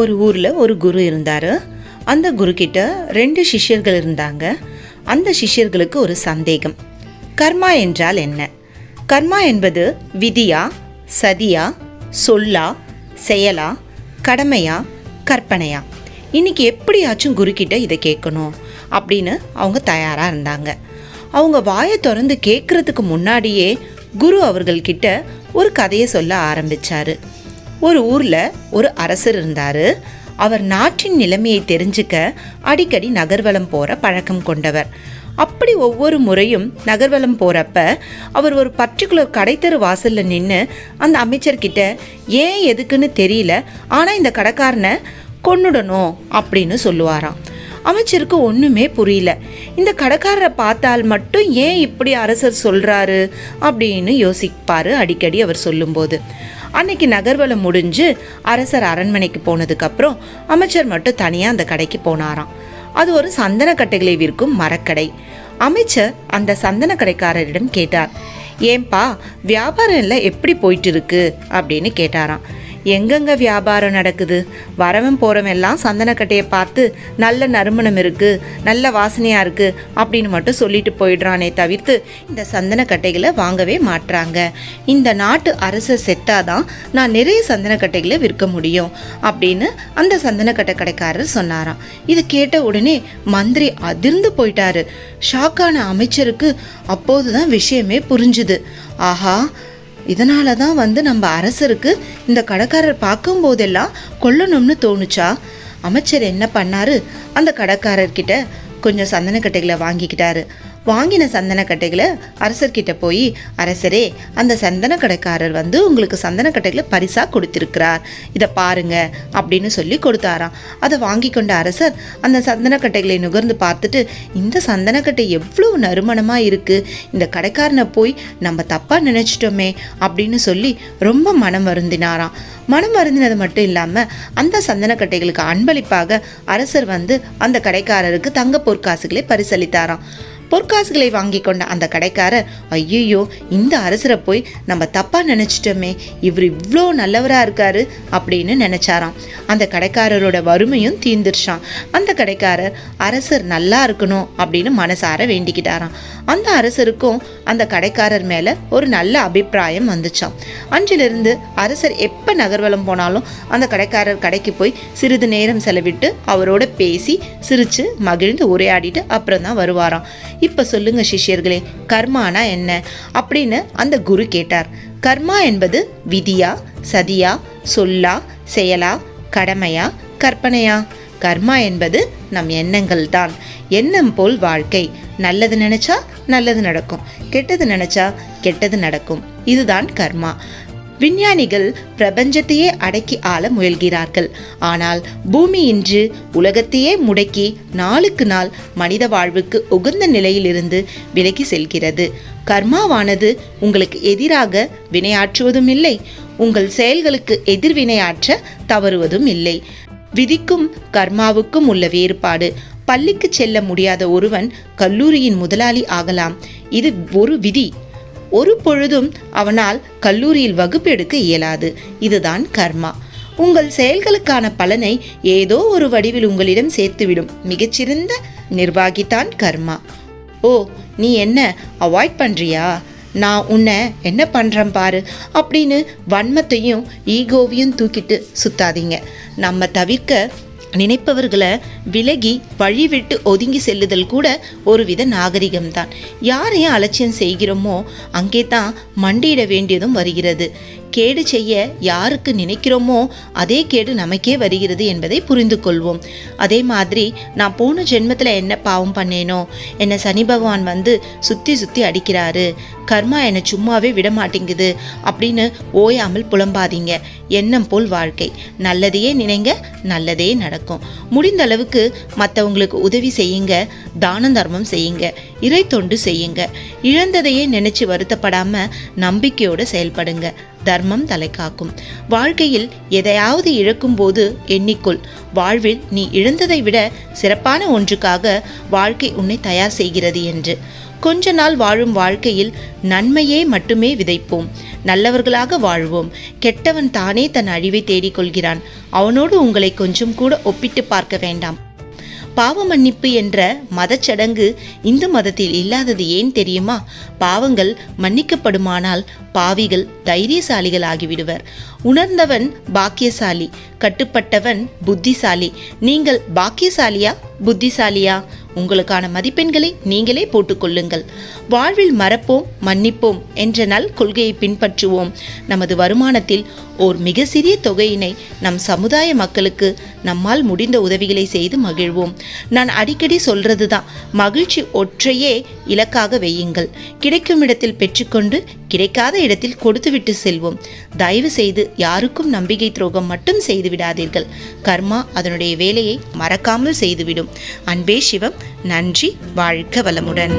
ஒரு ஊரில் ஒரு குரு இருந்தார். அந்த குரு கிட்ட ரெண்டு சிஷ்யர்கள் இருந்தாங்க. அந்த சிஷ்யர்களுக்கு ஒரு சந்தேகம். கர்மா என்றால் என்ன? கர்மா என்பது விதியா சதியா சொல்லா செயலா கடமையா கற்பனையா? இன்னைக்கு எப்படியாச்சும் குரு இதை கேட்கணும் அப்படின்னு அவங்க தயாராக இருந்தாங்க. அவங்க வாயை திறந்து கேட்குறதுக்கு முன்னாடியே குரு அவர்கள்கிட்ட ஒரு கதையை சொல்ல ஆரம்பிச்சாரு. ஒரு ஊரில் ஒரு அரசர் இருந்தார். அவர் நாட்டின் நிலைமையை தெரிஞ்சுக்க அடிக்கடி நகர்வலம் போகிற பழக்கம் கொண்டவர். அப்படி ஒவ்வொரு முறையும் நகர்வலம் போகிறப்ப அவர் ஒரு பர்டிகுலர் கடைத்தெரு வாசலில் நின்று அந்த அமைச்சர்கிட்ட ஏன் எதுக்குன்னு தெரியல ஆனால் இந்த கடைக்காரனை கொன்னுடணும் அப்படின்னு சொல்லுவாராம். அமைச்சருக்கு ஒன்றுமே புரியல. இந்த கடைக்காரரை பார்த்தால் மட்டும் ஏன் இப்படி அரசர் சொல்கிறாரு அப்படின்னு யோசிப்பார் அடிக்கடி அவர் சொல்லும்போது. அன்னைக்கு நகர்வலம் முடிஞ்சு அரசர் அரண்மனைக்கு போனதுக்கப்புறம் அமைச்சர் மட்டும் தனியாக அந்த கடைக்கு போனாராம். அது ஒரு சந்தன கட்டைகளை விற்கும் மரக்கடை. அமைச்சர் அந்த சந்தன கடைக்காரரிடம் கேட்டார் ஏன்பா வியாபாரம் எல்லாம் எப்படி போயிட்டு இருக்கு? அப்படின்னு கேட்டாராம். எங்கெங்கே வியாபாரம் நடக்குது? வரவன் போகிறவன் எல்லாம் சந்தனக்கட்டையை பார்த்து நல்ல நறுமணம் இருக்குது நல்ல வாசனையாக இருக்குது அப்படின்னு மட்டும் சொல்லிட்டு போயிடுறானே தவிர்த்து இந்த சந்தனக்கட்டைகளை வாங்கவே மாட்றாங்க. இந்த நாட்டு அரசை செத்தாதான் நான் நிறைய சந்தனக்கட்டைகளை விற்க முடியும் அப்படின்னு அந்த சந்தனக்கட்டை கடைக்காரர் சொன்னாராம். இது கேட்ட உடனே மந்திரி அதிர்ந்து போயிட்டாரு. ஷாக்கான அமைச்சருக்கு அப்போதுதான் விஷயமே புரிஞ்சுது. ஆஹா இதனால தான் வந்து நம்ம அரசருக்கு இந்த கடைக்காரர் பார்க்கும்போதெல்லாம் கொல்லணும்னு தோணுச்சா? அமைச்சர் என்ன பண்ணாரு? அந்த கடைக்காரர்கிட்ட கொஞ்சம் சந்தனக்கட்டைகளை வாங்கிக்கிட்டாரு. வாங்கின சந்தனக்கட்டைகளை அரசர்கிட்ட போய் அரசரே அந்த சந்தனக்கடைக்காரர் வந்து உங்களுக்கு சந்தனக்கட்டைகளை பரிசாக கொடுத்திருக்கிறார். இதை பாருங்க அப்படின்னு சொல்லி கொடுத்தாராம். அதை வாங்கி கொண்ட அரசர் அந்த சந்தனக்கட்டைகளை நுகர்ந்து பார்த்துட்டு இந்த சந்தனக்கட்டை எவ்வளோ நறுமணமாக இருக்குது இந்த கடைக்காரனை போய் நம்ம தப்பாக நினச்சிட்டோமே அப்படின்னு சொல்லி ரொம்ப மனம் வருந்தினாராம். மனம் வருந்தினது மட்டும் இல்லாமல் அந்த சந்தனக்கட்டைகளுக்கு அன்பளிப்பாக அரசர் வந்து அந்த கடைக்காரருக்கு தங்க பொற்காசுகளை பரிசளித்தாராம். பொற்காசுகளை வாங்கி கொண்ட அந்த கடைக்காரர் ஐயோ இந்த அரசரை போய் நம்ம தப்பாக நினச்சிட்டோமே இவர் இவ்வளோ நல்லவராக இருக்காரு அப்படின்னு நினச்சாராம். அந்த கடைக்காரரோட வறுமையும் தீர்ந்துருச்சான் அந்த கடைக்காரர் அரசர் நல்லா இருக்கணும் அப்படின்னு மனசார வேண்டிக்கிட்டாராம். அந்த அரசருக்கும் அந்த கடைக்காரர் மேலே ஒரு நல்ல அபிப்பிராயம் வந்துச்சான் அன்றிலிருந்து அரசர் எப்போ நகர்வலம் போனாலும் அந்த கடைக்காரர் கடைக்கு போய் சிறிது நேரம் செலவிட்டு அவரோட பேசி சிரித்து மகிழ்ந்து உரையாடிட்டு அப்புறம் தான் வருவாராம். இப்போ சொல்லுங்க சிஷ்யர்களே கர்மானா என்ன? அப்படின்னு அந்த குரு கேட்டார். கர்மா என்பது விதியா சதியா சொல்லா செயலா கடமையா கற்பனையா? கர்மா என்பது நம் எண்ணங்கள் தான். எண்ணம் போல் வாழ்க்கை. நல்லது நினைச்சா நல்லது நடக்கும். கெட்டது நினைச்சா கெட்டது நடக்கும். இதுதான் கர்மா. விஞ்ஞானிகள் பிரபஞ்சத்தையே அடக்கி ஆள முயல்கிறார்கள். ஆனால் பூமி இன்று உலகத்தையே முடக்கி நாளுக்கு நாள் மனித வாழ்வுக்கு உகந்த நிலையிலிருந்து விலகி செல்கிறது. கர்மாவானது உங்களுக்கு எதிராக வினையாற்றுவதும் இல்லை உங்கள் செயல்களுக்கு எதிர்வினையாற்ற தவறுவதும் இல்லை விதிக்கும் கர்மாவுக்கும் உள்ள வேறுபாடு. பள்ளிக்கு செல்ல முடியாத ஒருவன் கல்லூரியின் முதலாளி ஆகலாம். இது ஒரு விதி. ஒரு பொழுதும் அவனால் கல்லூரியில் வகுப்பு எடுக்க இயலாது. இதுதான் கர்மா. உங்கள் செயல்களுக்கான பலனை ஏதோ ஒரு வடிவில் உங்களிடம் சேர்த்துவிடும். மிகச்சிறந்த நிர்வாகிதான் கர்மா. ஓ நீ என்ன அவாய்ட் பண்ணுறியா நான் உன்னை என்ன பண்ணுறேன் பாரு அப்படின்னு வன்மத்தையும் ஈகோவையும் தூக்கிட்டு சுத்தாதீங்க. நம்ம தவிர்க்க நினைப்பவர்களை விலகி வழி விட்டு ஒதுங்கி செல்லுதல் கூட ஒருவித நாகரிகம்தான். யாரையும் அலட்சியம் செய்கிறோமோ அங்கே தான் மண்டியிட வேண்டியதும் வருகிறது. கேடு செய்ய யாருக்கு நினைக்கிறோமோ அதே கேடு நமக்கே வருகிறது என்பதை புரிந்து கொள்வோம் அதே மாதிரி நான் போன ஜென்மத்தில் என்ன பாவம் பண்ணேனோ என்னை சனி பகவான் வந்து சுற்றி சுற்றி அடிக்கிறாரு கர்மா என்னை சும்மாவே விட மாட்டேங்குது அப்படின்னு ஓயாமல் புலம்பாதீங்க. எண்ணம் போல் வாழ்க்கை. நல்லதையே நினைங்க நல்லதே நடக்கும். முடிந்த அளவுக்கு மற்றவங்களுக்கு உதவி செய்யுங்க தான தர்மம் செய்யுங்க இறை தொண்டு செய்யுங்க. இழந்ததையே நினைச்சு வருத்தப்படாம நம்பிக்கையோடு செயல்படுங்க. தர்மம் தலை காக்கும் வாழ்க்கையில் எதையாவது இழக்கும்போது எண்ணிக்கொள். வாழ்வில் நீ இழந்ததை விட சிறப்பான ஒன்றுக்காக வாழ்க்கை உன்னை தயார் செய்கிறது என்று. கொஞ்ச நாள் வாழும் வாழ்க்கையில் நன்மையே மட்டுமே விதைப்போம். நல்லவர்களாக வாழ்வோம். கெட்டவன் தானே தன் அழிவை தேடிக்கொள்கிறான். அவனோடு உங்களை கொஞ்சம் கூட ஒப்பிட்டு பார்க்க வேண்டாம். பாவ மன்னிப்பு என்ற மதச்சடங்கு இந்து மதத்தில் இல்லாதது ஏன் தெரியுமா? பாவங்கள் மன்னிக்கப்படுமானால் பாவிகள் தைரியசாலிகள் ஆகிவிடுவர். உணர்ந்தவன் பாக்கியசாலி கட்டுப்பட்டவன் புத்திசாலி. நீங்கள் பாக்கியசாலியா? புத்திசாலியா? உங்களுக்கான மதிப்பெண்களை நீங்களே போட்டுக்கொள்ளுங்கள். வாழ்வில் மறப்போம் மன்னிப்போம் என்ற நல் கொள்கையை பின்பற்றுவோம். நமது வருமானத்தில் ஓர் மிக சிறிய தொகையினை நம் சமுதாய மக்களுக்கு நம்மால் முடிந்த உதவிகளை செய்து மகிழ்வோம். நான் அடிக்கடி சொல்றது தான் மகிழ்ச்சி ஒற்றையே இலக்காக வையுங்கள். கிடைக்கும் இடத்தில் பெற்றுக்கொண்டு கிடைக்காத இடத்தில் கொடுத்துவிட்டு செல்வோம். தயவு செய்து யாருக்கும் நம்பிக்கை துரோகம் மட்டும் செய்து விடாதீர்கள் கர்மா அதனுடைய வேலையை மறக்காமல் செய்துவிடும். அன்பே சிவம் நன்றி வாழ்க வளமுடன்.